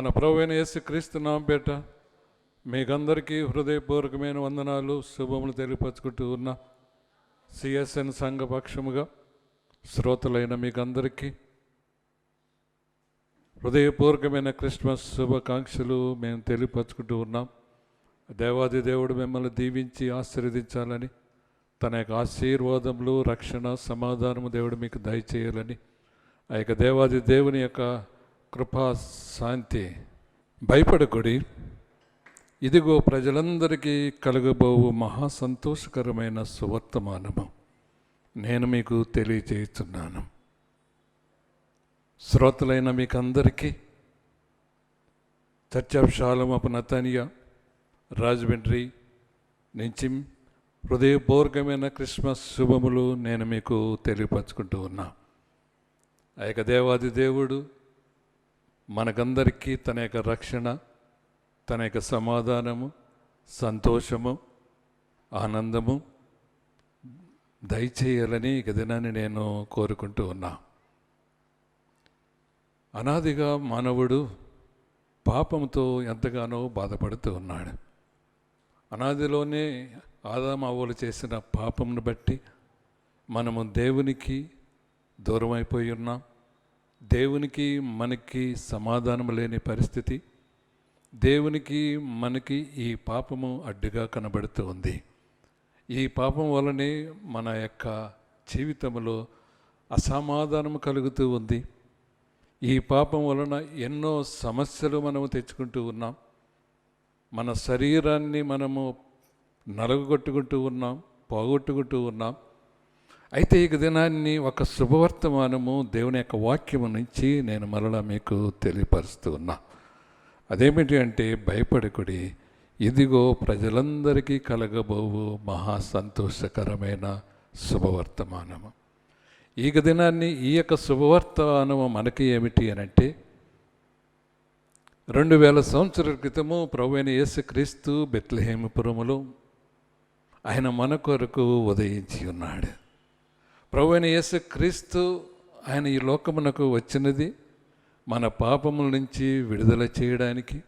మన ప్రభువైన యేసు క్రీస్తు నాంపేట మీకందరికీ హృదయపూర్వకమైన వందనాలు శుభములు తెలియపరచుకుంటూ ఉన్న. సిఎస్ఎన్ సంఘపక్షముగా శ్రోతలైన మీకందరికీ హృదయపూర్వకమైన క్రిస్మస్ శుభాకాంక్షలు మేము తెలియపరచుకుంటూ ఉన్నాం. దేవాది దేవుడు మిమ్మల్ని దీవించి ఆశీర్వదించాలని తన యొక్క ఆశీర్వాదములు రక్షణ సమాధానము దేవుడు మీకు దయచేయాలని ఆ యొక్క దేవాది దేవుని యొక్క కృపా శాంతి భయపడకుడి. ఇదిగో ప్రజలందరికీ కలగబోవు మహా సంతోషకరమైన సువర్తమానము. నేను మీకు తెలియజేస్తున్నాను శ్రోతలైన మీకందరికీ చర్చాశాలం అపు నతనియా రాజమండ్రి నుంచి హృదయపూర్వకమైన క్రిస్మస్ శుభములు నేను మీకు తెలియపరచుకుంటూ ఉన్నా. ఆ యొక్క దేవాది దేవుడు మనకందరికీ తన యొక్క రక్షణ తన యొక్క సమాధానము సంతోషము ఆనందము దయచేయాలని ఇక దినాన్ని నేను కోరుకుంటూ ఉన్నా. అనాదిగా మానవుడు పాపంతో ఎంతగానో బాధపడుతూ ఉన్నాడు. అనాదిలోనే ఆదామావులు చేసిన పాపంను బట్టి మనము దేవునికి దూరం అయిపోయి ఉన్నాం. దేవునికి మనకి సమాధానం లేని పరిస్థితి దేవునికి మనకి ఈ పాపము అడ్డుగా కనబడుతూ ఉంది. ఈ పాపం వలనే మన యొక్క జీవితంలో అసమాధానం కలుగుతూ ఉంది. ఈ పాపం వలన ఎన్నో సమస్యలు మనము తెచ్చుకుంటూ ఉన్నాం. మన శరీరాన్ని మనము నలగొట్టుకుంటూ ఉన్నాం పోగొట్టుకుంటూ ఉన్నాం. అయితే ఈ దినాన్ని ఒక శుభవర్తమానము దేవుని యొక్క వాక్యము నుంచి నేను మరలా మీకు తెలియపరుస్తూ ఉన్నా అదేమిటి అంటే భయపడకుడి. ఇదిగో ప్రజలందరికీ కలగబోవు మహా సంతోషకరమైన శుభవర్తమానము. ఈ దినాన్ని ఈ యొక్క శుభవర్తమానము మనకి ఏమిటి అని అంటే రెండు వేల సంవత్సరాల క్రితము ప్రభు అయిన యేసుక్రీస్తు బెత్లహేమపురములో ఆయన మన కొరకు ఉదయించి ఉన్నాడు. ప్రభు అయిన యేసుక్రీస్తు ఆయన ఈ లోకమునకు వచ్చినది మన పాపముల నుంచి విడుదల చేయడానికి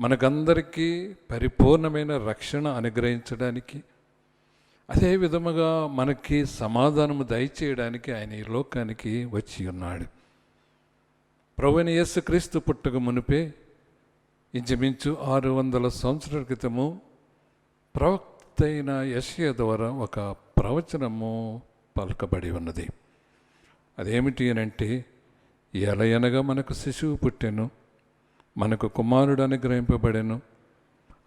మనకందరికీ పరిపూర్ణమైన రక్షణ అనుగ్రహించడానికి అదే విధముగా మనకి సమాధానము దయచేయడానికి ఆయన ఈ లోకానికి వచ్చి ఉన్నాడు. ప్రభుని యేసుక్రీస్తు పుట్టుక మునిపే ఇంచుమించు ఆరు వందల సంవత్సరాల క్రితము ప్రవక్త అయిన యశయ ద్వారా ఒక ప్రవచనము పలకబడి ఉన్నది. అదేమిటి అని అంటే ఎలయనగా మనకు శిశువు పుట్టెను మనకు కుమారుడు అనుగ్రహింపబడెను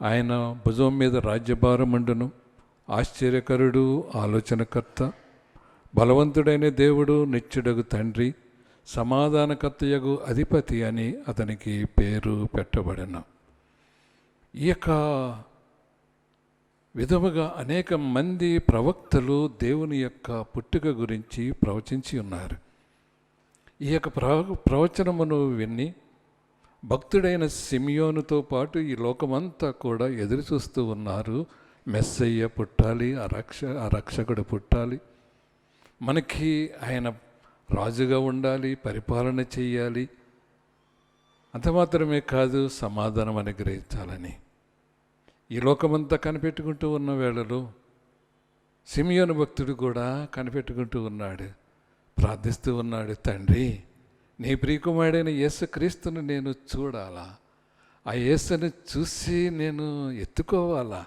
ఆయన భుజం మీద రాజ్యభారం ఉండును ఆశ్చర్యకరుడు ఆలోచనకర్త బలవంతుడైన దేవుడు నిత్యుడగు తండ్రి సమాధానకర్తయగు అధిపతి అని అతనికి పేరు పెట్టబడను. ఈ యొక్క విధముగా అనేక మంది ప్రవక్తలు దేవుని యొక్క పుట్టుక గురించి ప్రవచించి ఉన్నారు. ఈ యొక్క ప్రవ ప్రవచనమును విని భక్తుడైన సిమియోనుతో పాటు ఈ లోకమంతా కూడా ఎదురు చూస్తూ ఉన్నారు. మెస్సయ్య పుట్టాలి ఆ రక్ష ఆ రక్షకుడు పుట్టాలి. మనకి ఆయన రాజుగా ఉండాలి పరిపాలన చేయాలి అంత మాత్రమే కాదు సమాధానం అనుగ్రహించాలని. ఈ లోకమంతా కనిపెట్టుకుంటూ ఉన్న వేళలో సిమియోను భక్తుడు కూడా కనిపెట్టుకుంటూ ఉన్నాడు. ప్రార్థిస్తూ ఉన్నాడు తండ్రి నీ ప్రియకుమారుడైన యేసుక్రీస్తును నేను చూడాలా? ఆ యేసుని చూసి నేను ఎత్తుకోవాలా?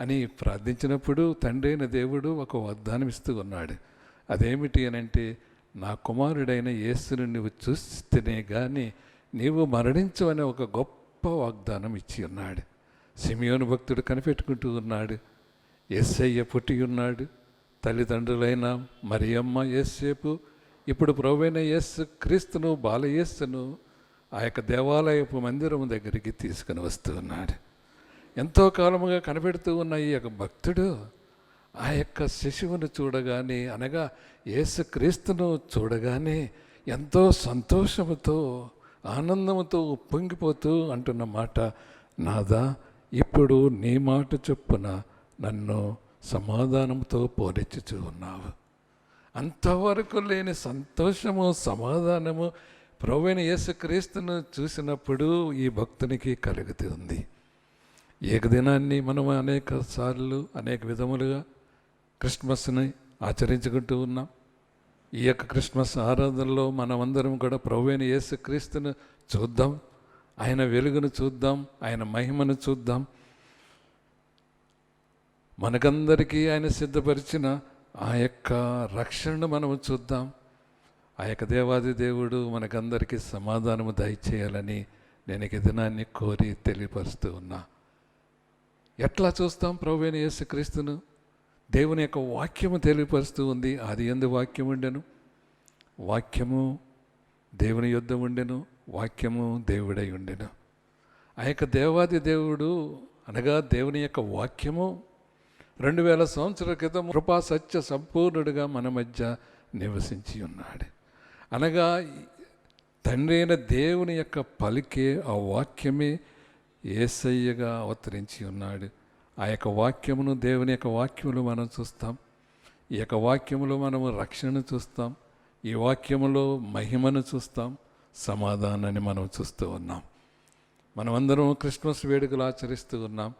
అని ప్రార్థించినప్పుడు తండ్రి అయిన దేవుడు ఒక వాగ్దానం ఇస్తూ ఉన్నాడు. అదేమిటి అని అంటే నా కుమారుడైన యేసును నువ్వు చూస్తేనే కానీ నీవు మరణించవనే ఒక గొప్ప వాగ్దానం ఇచ్చి ఉన్నాడు. సిమియోను భక్తుడు కనిపెట్టుకుంటూ ఉన్నాడు. ఎస్సయ్య పుట్టి ఉన్నాడు. తల్లిదండ్రులైన మరియమ్మ ఎస్సేపు ఇప్పుడు ప్రభువైన యేసు క్రీస్తును బాలయస్సును ఆ యొక్క దేవాలయపు మందిరం దగ్గరికి తీసుకుని వస్తూ ఉన్నాడు. ఎంతో కాలముగా కనిపెడుతూ ఉన్న ఈ యొక్క భక్తుడు ఆ యొక్క శిశువును చూడగానే అనగా యేసు క్రీస్తును చూడగానే ఎంతో సంతోషముతో ఆనందముతో పొంగిపోతూ అంటున్న మాట నాదా ఇప్పుడు నీ మాట చొప్పున నన్ను సమాధానంతో పోరెచ్చుచూ ఉన్నావు. అంతవరకు లేని సంతోషము సమాధానము ప్రవీణ యేసుక్రీస్తును చూసినప్పుడు ఈ భక్తునికి కలుగుతుంది ఏకదినాన్ని మనం అనేక సార్లు అనేక విధములుగా క్రిస్మస్ని ఆచరించుకుంటూ ఉన్నాం. ఈ యొక్క క్రిస్మస్ ఆరాధనలో మనమందరం కూడా ప్రవీణ యేసుక్రీస్తును చూద్దాం. ఆయన వెలుగును చూద్దాం ఆయన మహిమను చూద్దాం. మనకందరికీ ఆయన సిద్ధపరిచిన ఆ యొక్క రక్షణను మనము చూద్దాం. ఆ యొక్క దేవాది దేవుడు మనకందరికీ సమాధానము దయచేయాలని నేను ఈ దినాన్ని కోరి తెలియపరుస్తూ ఉన్నా. ఎట్లా చూస్తాం ప్రభువైన యేసుక్రీస్తును? దేవుని యొక్క వాక్యము తెలియపరుస్తూ ఉంది. అది ఎందు వాక్యం ఉండెను వాక్యము దేవుని యుద్ధం ఉండెను వాక్యము దేవుడై ఉండెను. ఆ యొక్క దేవాది దేవుడు అనగా దేవుని యొక్క వాక్యము రెండు వేల సంవత్సరాల క్రితం కృపా సత్య సంపూర్ణుడిగా మన మధ్య నివసించి ఉన్నాడు. అనగా తండ్రి అయిన దేవుని యొక్క పలికే ఆ వాక్యమే ఏసయ్యగా అవతరించి ఉన్నాడు. ఆ యొక్క వాక్యమును దేవుని యొక్క వాక్యములు మనం చూస్తాం. ఈ యొక్క వాక్యములో మనము రక్షణను చూస్తాం. ఈ వాక్యంలో మహిమను చూస్తాం సమాధానాన్ని మనం చూస్తూ ఉన్నాం. మనమందరం క్రిస్మస్ వేడుకలు ఆచరిస్తూ ఉన్నాం.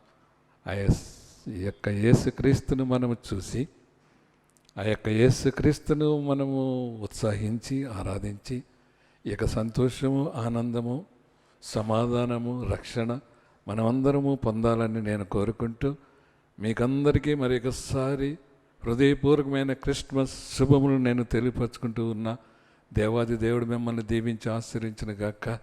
ఆ యస్- ఈ యొక్క యేసుక్రీస్తును మనము చూసి ఆ యొక్క యేసుక్రీస్తును మనము ఉత్సాహించి ఆరాధించి ఈ యొక్క సంతోషము ఆనందము సమాధానము రక్షణ మనమందరము పొందాలని నేను కోరుకుంటూ మీకందరికీ మరొకసారి ఒకసారి హృదయపూర్వకమైన క్రిస్మస్ శుభములు నేను తెలియపరచుకుంటూ ఉన్నా. దేవాది దేవుడు మిమ్మల్ని దీవించి ఆశ్రయించిన గాక.